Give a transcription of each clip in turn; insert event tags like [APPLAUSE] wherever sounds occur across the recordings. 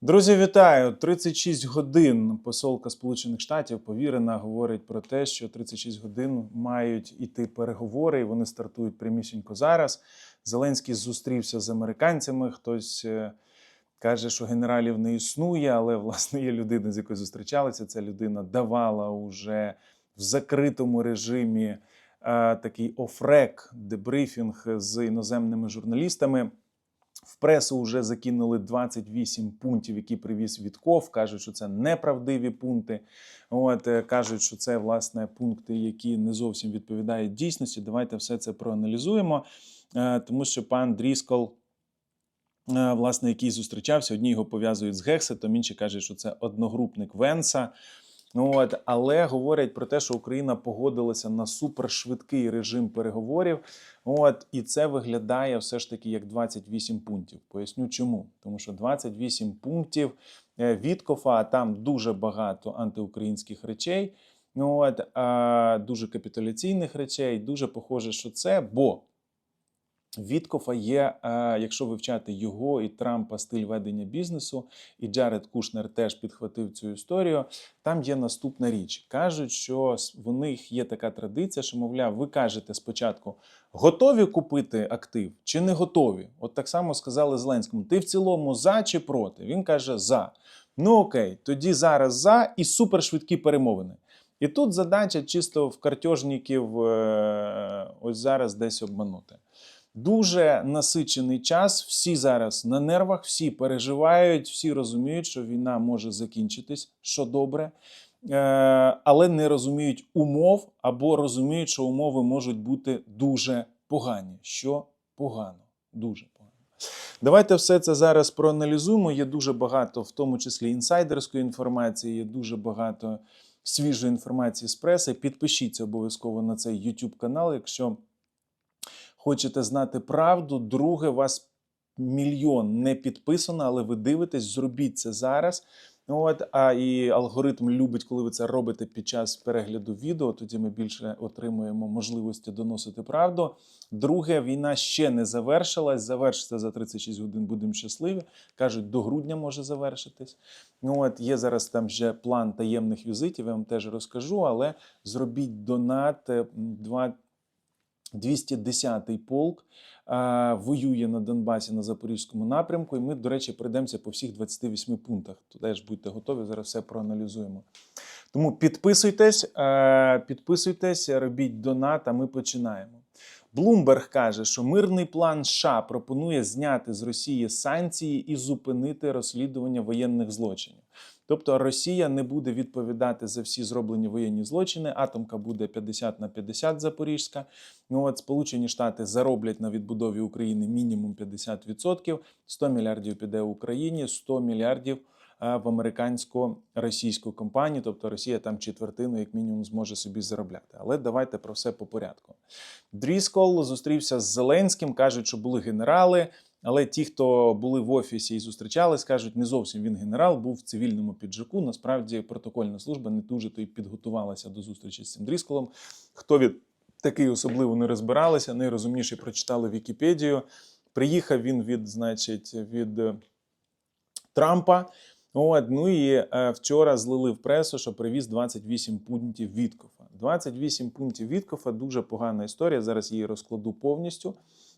Друзі, вітаю! 36 годин посолка Сполучених Штатів повірена говорить про те, що 36 годин мають іти переговори, і вони стартують прямісінько зараз. Зеленський зустрівся з американцями. Хтось е, каже, що генералів не існує, але власне є людина, з якою зустрічалися. Ця людина давала уже в закритому режимі е, такий офрек, дебрифінг з іноземними журналістами. В пресу вже закинули 28 пунктів, які привіз Вітков. Кажуть, що це неправдиві пункти. От е, кажуть, що це власне пункти, які не зовсім відповідають дійсності. Давайте все це проаналізуємо, Е, тому що пан Дріскол. е, Власне, який зустрічався, одні його пов'язують з Гексетом, інші кажуть, що це одногрупник Венса. Ну, От, але говорять про те, що Україна погодилася на супершвидкий режим переговорів. От, і це виглядає все ж таки як 28 пунктів. Поясню чому. Тому що 28 пунктів е, Віткофа, а там дуже багато антиукраїнських речей. Ну, от, а, дуже капітуляційних речей. Дуже похоже, що це, бо Віткофа є, е, якщо вивчати його і Трампа стиль ведення бізнесу, і Джаред Кушнер теж підхватив цю історію. Там є наступна річ. Кажуть, що в них є така традиція, що, мовляв, ви кажете спочатку, готові купити актив чи не готові? От так само сказали Зеленському: ти в цілому за чи проти? Він каже за. Ну окей, тоді зараз за і супершвидкі перемовини. І тут задача чисто в картежників е, ось зараз десь обманути. Дуже насичений час. Всі зараз на нервах, всі переживають, всі розуміють, що війна може закінчитись, що добре, е, але не розуміють умов або розуміють, що умови можуть бути дуже погані. Що погано, дуже погано. Давайте все це зараз проаналізуємо. Є дуже багато, в тому числі інсайдерської інформації, є дуже багато свіжої інформації з преси. Підпишіться обов'язково на цей YouTube канал, якщо хочете знати правду. Друге, вас мільйон не підписано, але ви дивитесь, зробіть це зараз. От, а і алгоритм любить, коли ви це робите під час перегляду відео. Тоді ми більше отримуємо можливості доносити правду. Друге, війна ще не завершилась. Завершиться за 36 годин. Будемо щасливі. кажуть, до грудня може завершитись. Ну от є зараз там вже план таємних візитів. Я вам теж розкажу, але зробіть донат е, м, два 210-й полк а, воює на Донбасі на Запорізькому напрямку. І ми, до речі, пройдемося по всіх 28 пунктах. Туди ж будьте готові, зараз все проаналізуємо. Тому підписуйтесь, е, підписуйтесь, робіть донат, а ми починаємо. Блумберг каже, що мирний план США пропонує зняти з Росії санкції і зупинити розслідування воєнних злочинів. Тобто Росія не буде відповідати за всі зроблені воєнні злочини. Атомка буде 50 на 50 Запорізька. Ну от Сполучені Штати зароблять на відбудові України мінімум 50%. 100 мільярдів піде Україні, 100 мільярдів в американсько-російську компанію. Тобто Росія там четвертину, як мінімум, зможе собі заробляти. Але давайте про все по порядку. Дріскол зустрівся з Зеленським, кажуть, що були генерали. Але ті, хто були в офісі і зустрічались, кажуть, не зовсім він генерал, був в цивільному піджаку. Насправді протокольна служба не дуже то й підготувалася до зустрічі з цим Дрісколом. Хто від такий особливо не розбиралися, найрозумніше прочитали Вікіпедію. Приїхав він від, значить, від е, Трампа. От, ну і е, вчора злили в пресу, що привіз 28 пунктів Віткофа. 28 пунктів Віткофа дуже погана історія. Зараз її розкладу повністю.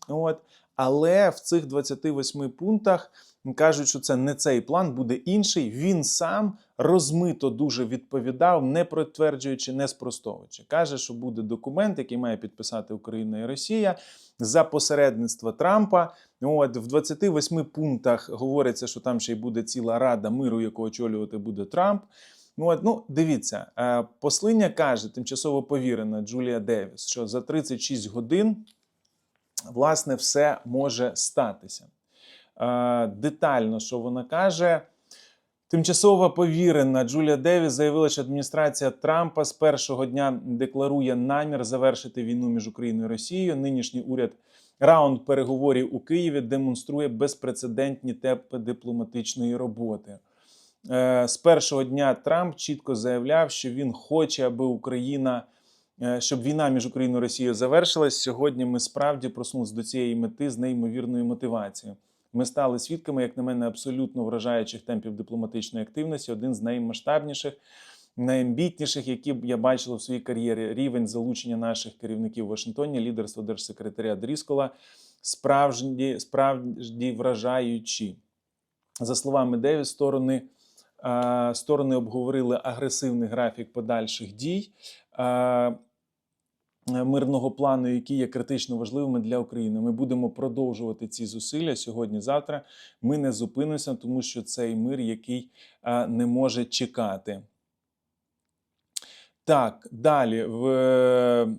От. Але в цих 28 пунктах кажуть, що це не цей план, буде інший. Він сам розмито дуже відповідав, не підтверджуючи, не спростовуючи. Каже, що буде документ, який має підписати Україна і Росія за посередництва Трампа. От в 28 пунктах говориться, що там ще й буде ціла рада миру, яку очолювати буде Трамп. Ну, от, ну, дивіться, е, послиня каже, тимчасово повірена Джулія Девіс, що за 36 годин власне все може статися. Е, Детально, що вона каже. Тимчасово повірена Джулія Девіс заявила, що адміністрація Трампа з першого дня декларує намір завершити війну між Україною і Росією. Нинішній уряд раунд переговорів у Києві демонструє безпрецедентні темпи дипломатичної роботи. Е, З першого дня Трамп чітко заявляв, що він хоче, аби Україна, е, щоб війна між Україною і Росією завершилась. Сьогодні ми справді просунулися до цієї мети з неймовірною мотивацією. Ми стали свідками, як на мене, абсолютно вражаючих темпів дипломатичної активності. Один з наймасштабніших, найамбітніших, які я бачила в своїй кар'єрі. Рівень залучення наших керівників в Вашингтоні, лідерство держсекретаря Дріскола справжні, справді вражаючі. За словами Деві, сторони, сторони обговорили агресивний графік подальших дій. Е, Мирного плану, які є критично важливими для України. Ми будемо продовжувати ці зусилля сьогодні-завтра. Ми не зупинимося, тому що цей мир, який е, не може чекати. Так, далі. В...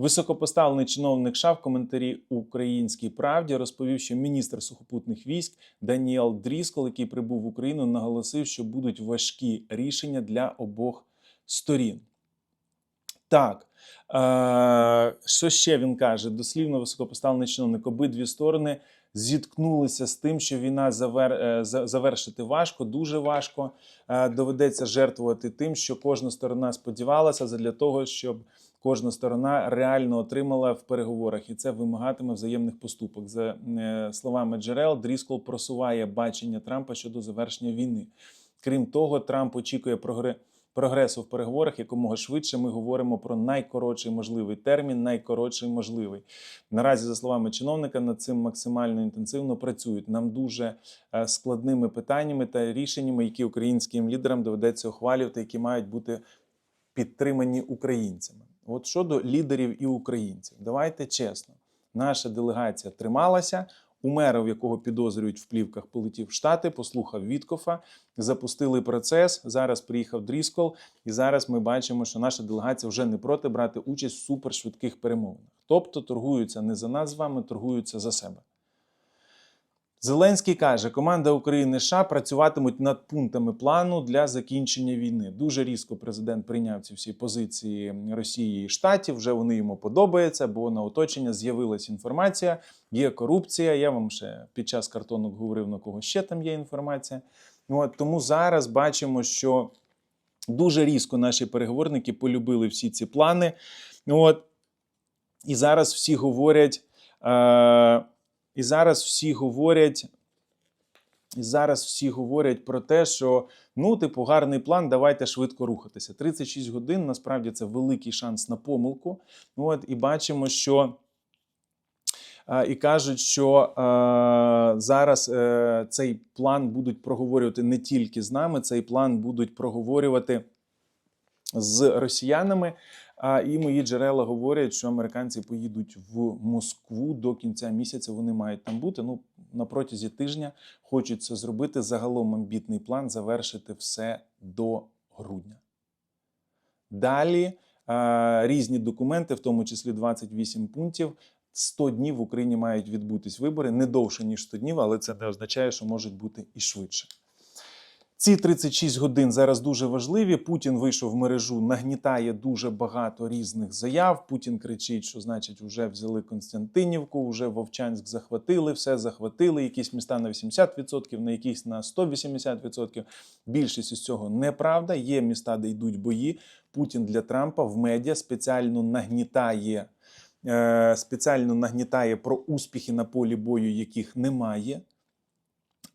Високопоставлений чиновник США в коментарі Українській правді розповів, що міністр сухопутних військ Даніел Дріскол, який прибув в Україну, наголосив, що будуть важкі рішення для обох сторін. Так, е, що ще він каже? Дослівно високопоставлений чиновник обидві сторони зіткнулися з тим, що війна завер... е, завершити важко, дуже важко. Е, доведеться жертвувати тим, що кожна сторона сподівалася для того, щоб кожна сторона реально отримала в переговорах, і це вимагатиме взаємних поступок. За е, словами джерел, Дріскол просуває бачення Трампа щодо завершення війни. Крім того, Трамп очікує прогре- прогресу в переговорах якомога швидше. Ми говоримо про найкоротший можливий термін, найкоротший можливий. Наразі, за словами чиновника, над цим максимально інтенсивно працюють. Нам дуже е, складними питаннями та рішеннями, які українським лідерам доведеться ухвалювати, які мають бути підтримані українцями. От щодо лідерів і українців, давайте чесно, наша делегація трималася. Умеров, якого підозрюють в плівках, полетів в Штати, послухав Віткофа, запустили процес. Зараз приїхав Дріскол, і зараз ми бачимо, що наша делегація вже не проти брати участь в супершвидких перемовинах. Тобто торгуються не за нас з вами, торгуються за себе. Зеленський каже, команда України США працюватимуть над пунктами плану для закінчення війни. Дуже різко президент прийняв ці всі позиції Росії і Штатів. Вже вони йому подобаються, бо на оточення з'явилась інформація, є корупція. Я вам ще під час картонок говорив, на кого ще там є інформація. От, тому зараз бачимо, що дуже різко наші переговорники полюбили всі ці плани. От, і зараз всі говорять. Е- і зараз всі говорять, і зараз всі говорять про те, що ну, типу, гарний план, давайте швидко рухатися. 36 годин насправді це великий шанс на помилку. Ну, От, і бачимо, що. І кажуть, що е, зараз е, цей план будуть проговорювати не тільки з нами, цей план будуть проговорювати з росіянами. А і мої джерела говорять, що американці поїдуть в Москву до кінця місяця. Вони мають там бути. Ну на протязі тижня хочуть це зробити. Загалом амбітний план завершити все до грудня. Далі різні документи, в тому числі 28 пунктів. 100 днів в Україні мають відбутись вибори не довше ніж 100 днів, але це не означає, що можуть бути і швидше. Ці 36 годин зараз дуже важливі. Путін вийшов в мережу, нагнітає дуже багато різних заяв. Путін кричить, що значить, вже взяли Константинівку, вже Вовчанськ захватили, все захватили. Якісь міста на 80%, на якісь на 180%. Більшість із цього неправда. Є міста, де йдуть бої. Путін для Трампа в медіа спеціально нагнітає. е, Спеціально нагнітає про успіхи на полі бою, яких немає.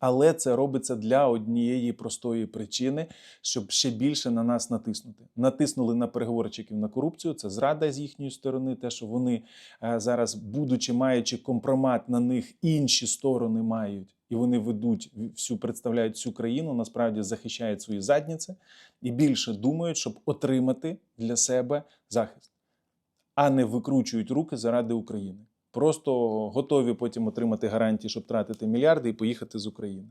Але це робиться для однієї простої причини, щоб ще більше на нас натиснути. Натиснули на переговорчиків на корупцію. Це зрада з їхньої сторони. Те, що вони е, зараз, будучи маючи компромат на них, інші сторони мають, і вони ведуть всю, представляють всю країну, насправді захищають свої задніці і більше думають, щоб отримати для себе захист, а не викручують руки заради України. Просто готові потім отримати гарантії, щоб тратити мільярди і поїхати з України.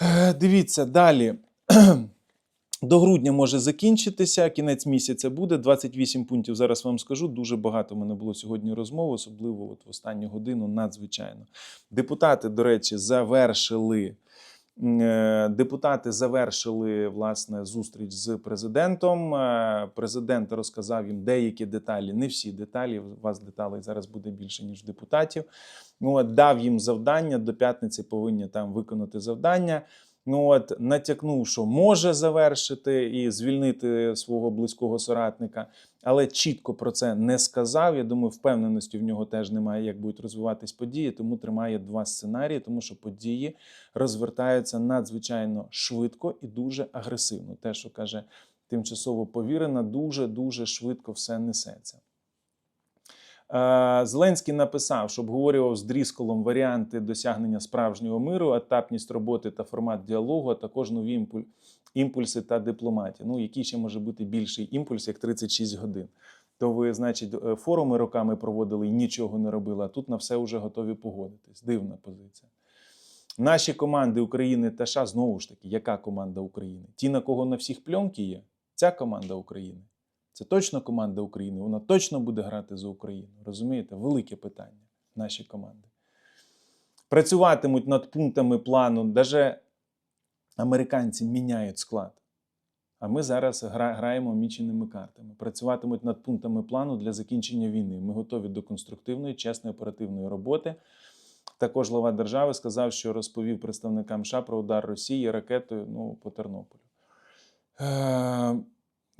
Е, Дивіться далі. [CLEARS THROAT] До грудня може закінчитися, кінець місяця буде. 28 пунктів зараз вам скажу. Дуже багато в мене було сьогодні розмов, особливо от в останню годину, надзвичайно. Депутати, до речі, завершили. Е, Депутати завершили власне зустріч з президентом. Е, Президент розказав їм деякі деталі, не всі деталі. У вас деталей зараз буде більше ніж депутатів. Ну, дав їм завдання до п'ятниці повинні там виконати завдання. Ну от натякнув, що може завершити і звільнити свого близького соратника, але чітко про це не сказав. Я думаю, впевненості в нього теж немає, як будуть розвиватись події, тому тримає два сценарії, тому що події розвертаються надзвичайно швидко і дуже агресивно. Те, що каже тимчасово повірена, дуже дуже швидко все несеться. Е, Зеленський написав, що обговорював з Дрісколом варіанти досягнення справжнього миру, етапність роботи та формат діалогу, а також нові імпульси та дипломатія. Ну, який ще може бути більший імпульс, як 36 годин. То ви, значить, е, форуми роками проводили і нічого не робили, а тут на все вже готові погодитись. Дивна позиція. Наші команди України та США, знову ж таки, яка команда України? Ті, на кого на всіх пленки є, ця команда України. Це точно команда України, вона точно буде грати за Україну. Розумієте? Велике питання наші команди. Працюватимуть над пунктами плану, навіть американці міняють склад. А ми зараз гра- граємо міченими картами. Працюватимуть над пунктами плану для закінчення війни. Ми готові до конструктивної, чесної оперативної роботи. Також глава держави сказав, що розповів представникам США про удар Росії ракетою ну, по Тернополю.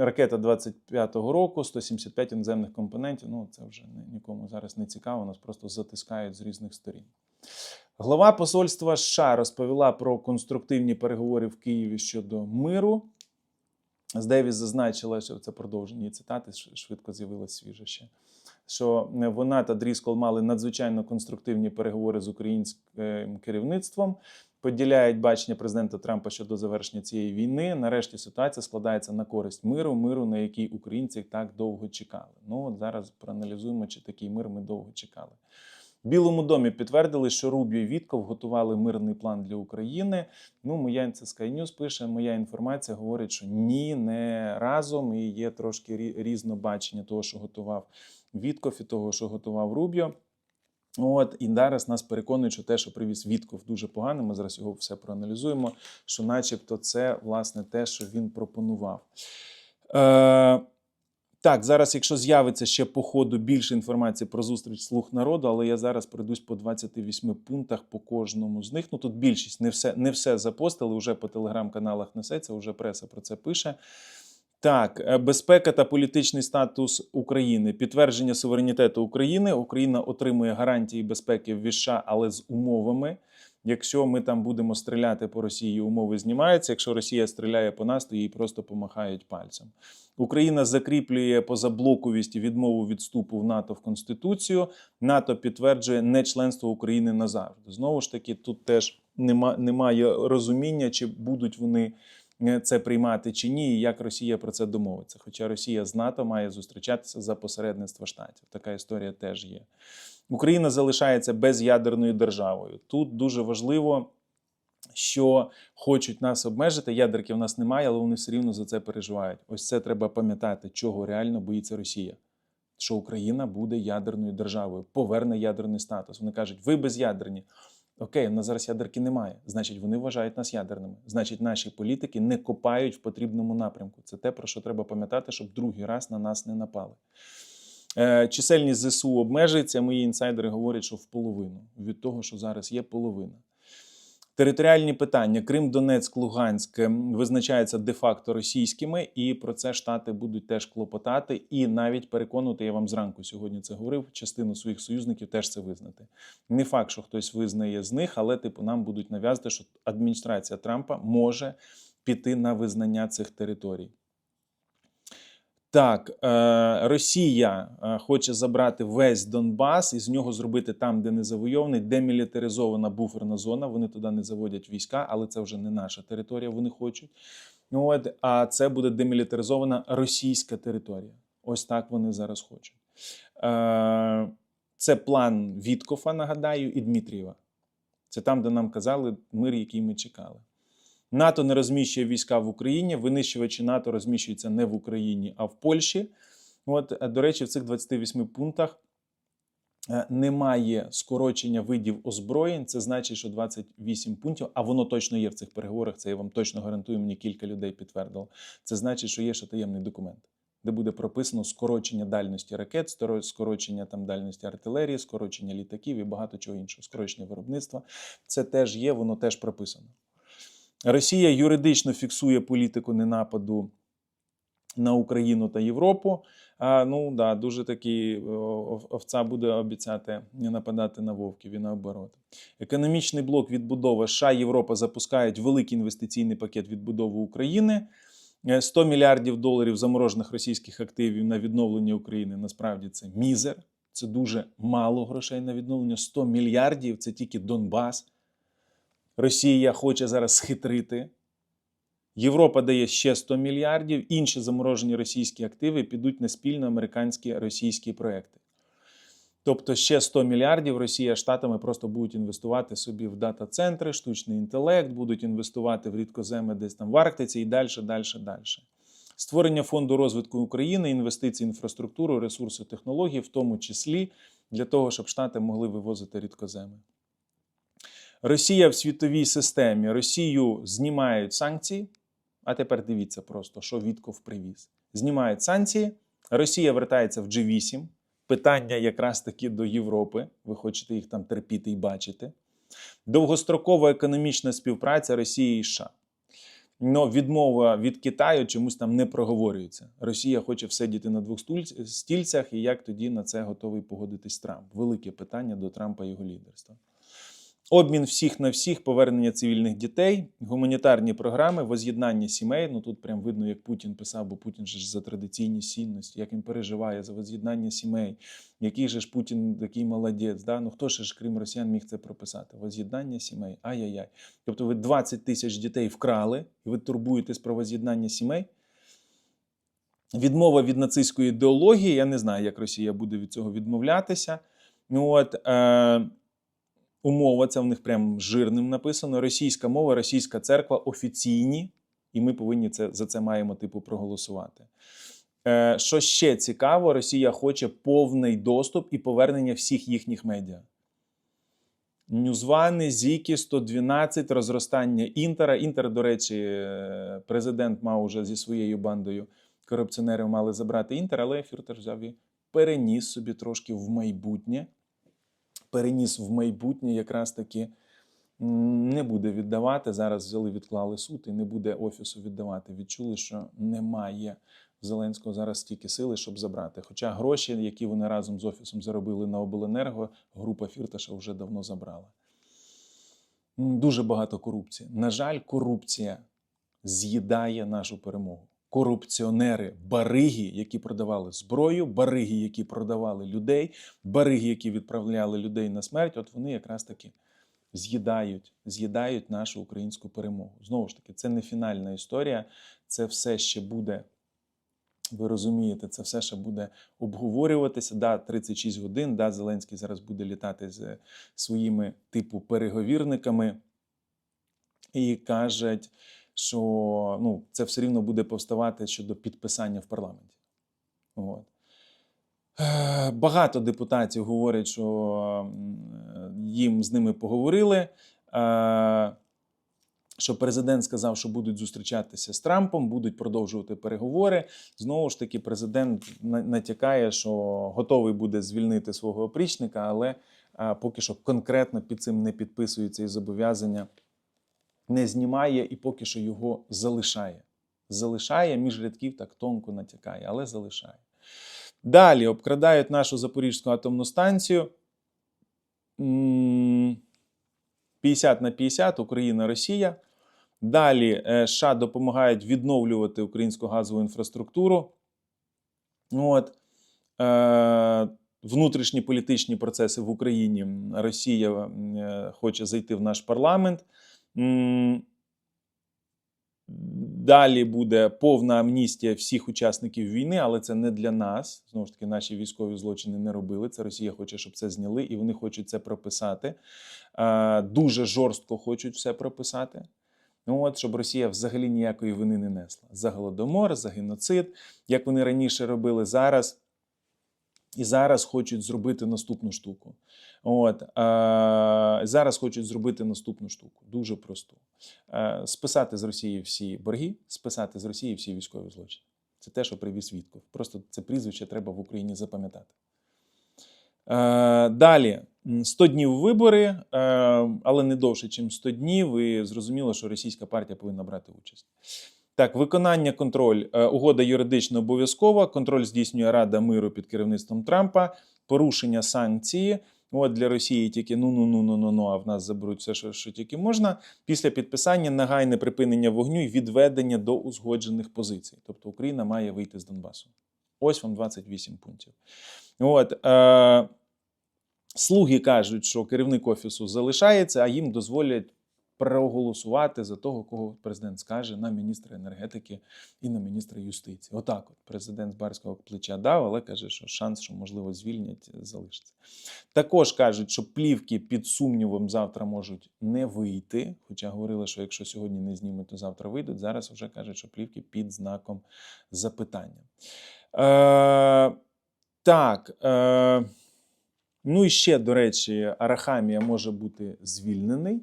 Ракета 25-го року, 175 іноземних компонентів. Ну, це вже нікому зараз не цікаво, нас просто затискають з різних сторін. Глава посольства США розповіла про конструктивні переговори в Києві щодо миру. З Девіс зазначила, що це продовження цитати, швидко з'явилася свіже ще. Що е, вона та Дріскол мали надзвичайно конструктивні переговори з українським керівництвом, поділяють бачення президента Трампа щодо завершення цієї війни. Нарешті ситуація складається на користь миру, миру, на який українці так довго чекали. Ну от зараз проаналізуємо, чи такий мир ми довго чекали. В Білому домі підтвердили, що Рубіо і Вітков готували мирний план для України. Ну, моя це Sky News пише, моя інформація говорить, що ні, не разом, і є трошки різне бачення того, що готував Вітков і того, що готував Рубіо. От і зараз нас переконують, що те, що привіз Вітков, дуже погано. Ми зараз його все проаналізуємо. Що, начебто, це власне те, що він пропонував. Е, так, зараз, якщо з'явиться ще по ходу більше інформації про зустріч слуг народу, але я зараз пройдусь по 28 пунктах по кожному з них. Ну тут більшість не все, не все запостили, вже по телеграм-каналах несеться, вже преса про це пише. Так, е, безпека та політичний статус України, підтвердження суверенітету України. Україна отримує гарантії безпеки в США, але з умовами. Якщо ми там будемо стріляти по Росії, умови знімаються. Якщо Росія стріляє по нас, то їй просто помахають пальцем. Україна закріплює позаблоковість і відмову від вступу в НАТО в Конституцію. НАТО підтверджує нечленство України назавжди. Знову ж таки, тут теж нема, немає розуміння, чи будуть вони це приймати чи ні, і як Росія про це домовиться. Хоча Росія з НАТО має зустрічатися за посередництва штатів. Така історія теж є. Україна залишається безядерною державою. Тут дуже важливо, що хочуть нас обмежити. Ядерки в нас немає, але вони все рівно за це переживають. Ось це треба пам'ятати, чого реально боїться Росія. Що Україна буде ядерною державою, поверне ядерний статус. Вони кажуть, ви безядерні. Окей, у нас зараз ядерки немає. Значить, вони вважають нас ядерними. Значить, наші політики не копають в потрібному напрямку. Це те, про що треба пам'ятати, щоб другий раз на нас не напали. Е, Чисельність ЗСУ обмежується. Мої інсайдери говорять, що в половину від того, що зараз є половина. Територіальні питання Крим, Донецьк, Луганськ ем, визначаються де-факто російськими, і про це штати будуть теж клопотати, і навіть переконувати. Я вам зранку сьогодні це говорив. Частину своїх союзників теж це визнати. Не факт, що хтось визнає з них, але типу нам будуть нав'язати, що адміністрація Трампа може піти на визнання цих територій. Так, е, Росія е, хоче забрати весь Донбас і з нього зробити там, де не завойований, демілітаризована буферна зона. Вони туди не заводять війська, але це вже не наша територія. Вони хочуть. Ну, от, а це буде демілітаризована російська територія. Ось так вони зараз хочуть. Е, це план Віткофа, нагадаю, і Дмитрієва. Це там, де нам казали мир, який ми чекали. НАТО не розміщує війська в Україні. Винищувачі НАТО розміщуються не в Україні, а в Польщі. От, е, до речі, в цих 28 пунктах е, немає скорочення видів озброєнь. Це значить, що 28 пунктів, а воно точно є в цих переговорах. Це я вам точно гарантую. Мені кілька людей підтвердило. Це значить, що є ще таємний документ, де буде прописано скорочення дальності ракет, скорочення там дальності артилерії, скорочення літаків і багато чого іншого, скорочення виробництва. Це теж є, воно теж прописано. Росія юридично фіксує політику ненападу на Україну та Європу. А, ну да, дуже такі овця буде обіцяти не нападати на вовків і наоборот. Економічний блок відбудови США Європа запускають великий інвестиційний пакет відбудови України. Е, 100 мільярдів доларів заморожених російських активів на відновлення України. Насправді це мізер. Це дуже мало грошей на відновлення. 100 мільярдів це тільки Донбас. Росія хоче зараз схитрити. Європа дає ще 100 мільярдів, інші заморожені російські активи підуть на спільно американські російські проекти. Тобто ще 100 мільярдів Росія штатами просто будуть інвестувати собі в дата-центри, штучний інтелект, будуть інвестувати в рідкоземи десь там в Арктиці і далі, далі, далі. Створення фонду розвитку України, інвестиції інфраструктуру, ресурси, технології, в тому числі для того, щоб штати могли вивозити рідкоземи. Росія в світовій системі. Росію знімають санкції. А тепер дивіться просто, що Вітков привіз. Знімають санкції. Росія вертається в G8. Питання якраз таки до Європи. Ви хочете їх там терпіти і бачити. Довгострокова економічна співпраця Росії і США. Но відмова від Китаю чомусь там не проговорюється. Росія хоче всидіти на двох стільцях, і як тоді на це готовий погодитись Трамп? Велике питання до Трампа і його лідерства. Обмін всіх на всіх, повернення цивільних дітей, гуманітарні програми, воз'єднання сімей. Ну тут прям видно, як Путін писав, бо Путін же ж за традиційні цінності, як він переживає за воз'єднання сімей, який же ж Путін такий молодець. Да? Ну хто ж ж, крім росіян, міг це прописати? Воз'єднання сімей. Ай-яй-яй. Тобто ви 20 тисяч дітей вкрали, і ви турбуєтесь про воз'єднання сімей. Відмова від нацистської ідеології. Я не знаю, як Росія буде від цього відмовлятися. Ну от. Е- умова, це в них прям жирним написано. Російська мова, російська церква офіційні, і ми повинні це, за це маємо типу проголосувати. Е, що ще цікаво, Росія хоче повний доступ і повернення всіх їхніх медіа. Ньюзвани, Зіки, 112, розростання Інтера. Інтер, до речі, е, президент мав уже зі своєю бандою корупціонерів мали забрати Інтер, але Фюртер взяв переніс собі трошки в майбутнє переніс в майбутнє, якраз таки не буде віддавати. Зараз взяли, відклали суд і не буде офісу віддавати. Відчули, що немає в Зеленського зараз стільки сили, щоб забрати. Хоча гроші, які вони разом з офісом заробили на обленерго, група Фірташа вже давно забрала. Дуже багато корупції. На жаль, корупція з'їдає нашу перемогу. Корупціонери, бариги, які продавали зброю, бариги, які продавали людей, бариги, які відправляли людей на смерть, от вони якраз таки з'їдають, з'їдають нашу українську перемогу. Знову ж таки, це не фінальна історія, це все ще буде. Ви розумієте, це все ще буде обговорюватися. Да, 36 годин. Да, Зеленський зараз буде літати з своїми типу переговірниками і кажуть, що ну, це все рівно буде повставати щодо підписання в парламенті. От. Е, Багато депутатів говорять, що їм з ними поговорили. е, Що президент сказав, що будуть зустрічатися з Трампом, будуть продовжувати переговори. Знову ж таки, президент натякає, що готовий буде звільнити свого опрічника, але поки що конкретно під цим не підписується і зобов'язання не знімає і поки що його залишає. Залишає між рядків так тонко натякає, але залишає. Далі обкрадають нашу Запорізьку атомну станцію. 50 на 50 Україна, Росія. Далі е, США допомагають відновлювати українську газову інфраструктуру. От. Е, внутрішні політичні процеси в Україні. Росія е, хоче зайти в наш парламент. Далі буде повна амністія всіх учасників війни, але це не для нас. Знову ж таки, наші військові злочини не робили. Це Росія хоче, щоб це зняли, і вони хочуть це прописати. Дуже жорстко хочуть все прописати. Ну от, щоб Росія взагалі ніякої вини не несла. За голодомор, за геноцид, як вони раніше робили зараз. І зараз хочуть зробити наступну штуку. От, е, зараз хочуть зробити наступну штуку, дуже просту. Е, списати з Росії всі борги, списати з Росії всі військові злочини. Це те, що привіз Вітков. Просто це прізвище треба в Україні запам'ятати. Е, далі М, 100 днів вибори, е, але не довше, ніж 100 днів. І зрозуміло, що російська партія повинна брати участь. Так, виконання контроль. Е, Угода юридично обов'язкова. Контроль здійснює Рада миру під керівництвом Трампа. Порушення санкції. От для Росії тільки ну ну ну ну ну ну а в нас заберуть все, що, що тільки можна. Після підписання негайне припинення вогню і відведення до узгоджених позицій. Тобто Україна має вийти з Донбасу. Ось вам 28 пунктів. От, е, слуги кажуть, що керівник офісу залишається, а їм дозволять проголосувати за того, кого президент скаже на міністра енергетики і на міністра юстиції. Отак, от президент з барського плеча дав, але каже, що шанс, що можливо звільнять, залишиться. Також кажуть, що плівки під сумнівом завтра можуть не вийти. Хоча говорили, що якщо сьогодні не знімуть, то завтра вийдуть. Зараз вже кажуть, що плівки під знаком запитання. Е, так. Е, ну і ще, до речі, Арахамія може бути звільнений.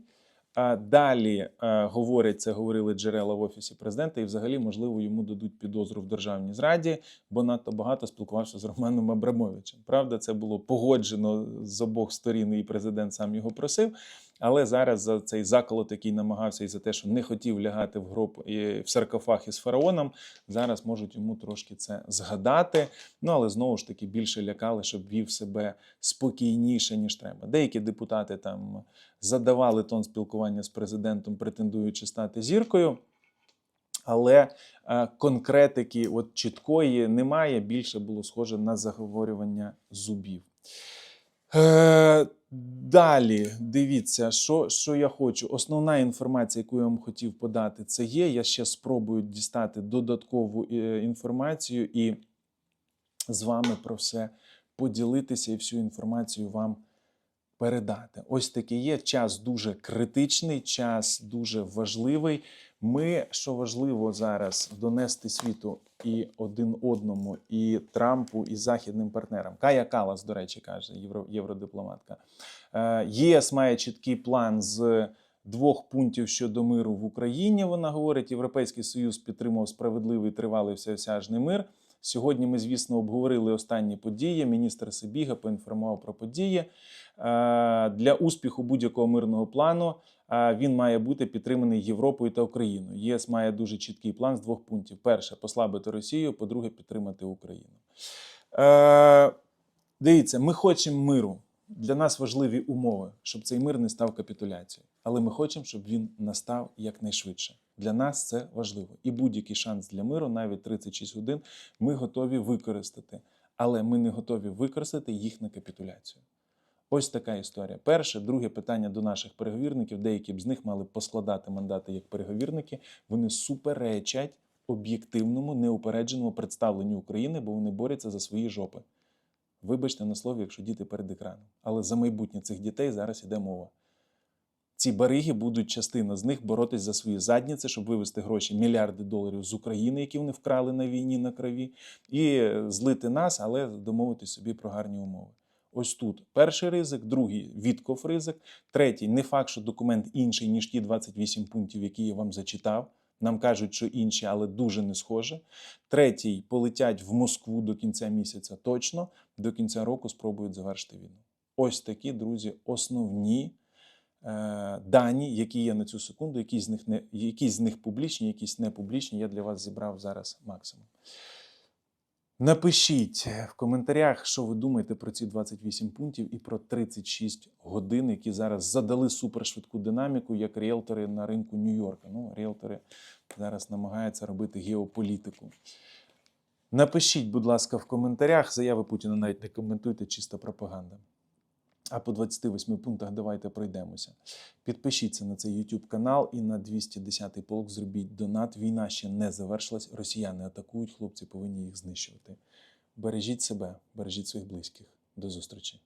Далі е, говорять, це говорили джерела в офісі президента, і взагалі, можливо, йому дадуть підозру в державній зраді, бо надто багато спілкувався з Романом Абрамовичем. Правда, це було погоджено з обох сторін, і президент сам його просив. Але зараз за цей заколот, який намагався, і за те, що не хотів лягати в гроб і в саркофаг із фараоном, зараз можуть йому трошки це згадати. Ну але знову ж таки більше лякали, щоб вів себе спокійніше ніж треба. Деякі депутати там задавали тон спілкування з президентом, претендуючи стати зіркою. Але е, конкретики от чіткої немає. Більше було схоже на заговорювання зубів. Е, далі дивіться, що, що я хочу. Основна інформація, яку я вам хотів подати, це є. Я ще спробую дістати додаткову е, інформацію і з вами про все поділитися і всю інформацію вам передати. Ось таке є. Час дуже критичний, час дуже важливий. Ми, що важливо зараз, донести світу і один одному, і Трампу, і західним партнерам. Кая Калас, до речі, каже євро, євродипломатка. Е, ЄС має чіткий план з двох пунктів щодо миру в Україні. Вона говорить, Європейський Союз підтримав справедливий тривалий всеосяжний мир. Сьогодні ми, звісно, обговорили останні події. Міністр Сибіга поінформував про події. Е, Для успіху будь-якого мирного плану він має бути підтриманий Європою та Україною. ЄС має дуже чіткий план з двох пунктів: перше послабити Росію, по-друге, підтримати Україну. Е, Дивіться, ми хочемо миру. Для нас важливі умови, щоб цей мир не став капітуляцією. Але ми хочемо, щоб він настав якнайшвидше. Для нас це важливо. І будь-який шанс для миру, навіть 36 годин, ми готові використати. Але ми не готові використати їх на капітуляцію. Ось така історія. Перше, друге питання до наших переговірників. Деякі б з них мали поскладати мандати як переговірники. Вони суперечать об'єктивному, неупередженому представленню України, бо вони борються за свої жопи. Вибачте на слові, якщо діти перед екраном. Але за майбутнє цих дітей зараз іде мова. Ці бариги будуть частина з них боротись за свої задніці, щоб вивести гроші мільярди доларів з України, які вони вкрали на війні на крові, і злити нас, але домовитись собі про гарні умови. Ось тут перший ризик, другий відков ризик, третій не факт, що документ інший, ніж ті 28 пунктів, які я вам зачитав. Нам кажуть, що інші, але дуже не схоже. Третій полетять в Москву до кінця місяця точно, до кінця року спробують завершити війну. Ось такі, друзі, основні е, дані, які є на цю секунду, які з них не якісь з них публічні, якісь не публічні. Я для вас зібрав зараз максимум. Напишіть в коментарях, що ви думаєте про ці 28 пунктів і про 36 годин, які зараз задали супершвидку динаміку, як ріелтори на ринку Нью-Йорка. Ну, ріелтори зараз намагаються робити геополітику. Напишіть, будь ласка, в коментарях. Заяви Путіна навіть не коментуйте, чиста пропаганда. А по 28 пунктах давайте пройдемося. Підпишіться на цей YouTube канал і на 210-й полк зробіть донат. Війна ще не завершилась. Росіяни атакують, хлопці повинні їх знищувати. Бережіть себе, бережіть своїх близьких. До зустрічі.